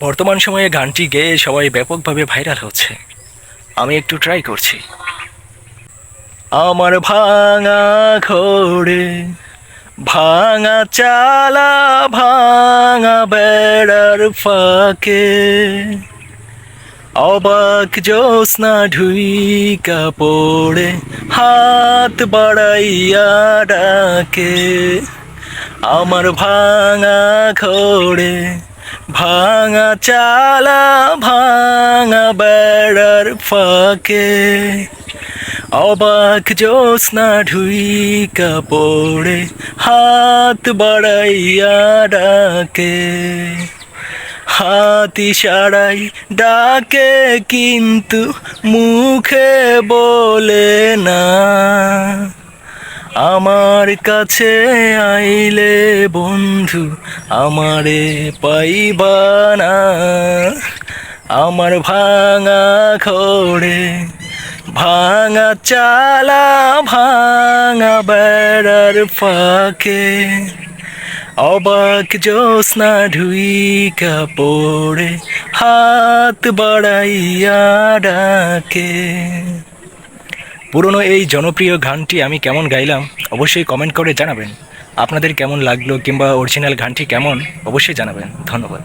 বর্তমান সময়ে গানটি গেয়ে সবাই ব্যাপকভাবে ভাইরাল হচ্ছে। আমি একটু ট্রাই করছি। আমার ভাঙা ঘোড়ে, ভাঙা চালা, ভাঙা বেড়ার ফাঁকে। অবাক জ্যোৎস্না ঢুইকা পড়ে, হাত বাড়াইয়া ডাকে। আমার ভাঙা ঘোড়ে ভাঙা চালা, ভাঙা বেড়ার ফাঁকে। অবাক জ্যোৎস্না ঢুইকা পড়ে, হাত বাড়াইয়া ডাকে। হাতি সারাই ডাকে, কিন্তু মুখে বলে না। আমার কাছে আইলে বন্ধু আমারে পাইবা না। আমার ভাঙা খড়ে, ভাঙা চালা, ভাঙা বেড়ার ফাঁকে। অবাক জ্যোৎস্না ঢুইকা পড়ে, হাত বাড়াইয়া ডাকে। পুরনো এই জনপ্রিয় গানটি আমি কেমন গাইলাম, অবশ্যই কমেন্ট করে জানাবেন। আপনাদের কেমন লাগল কিংবা অরিজিনাল গানটি কেমন, অবশ্যই জানাবেন। ধন্যবাদ।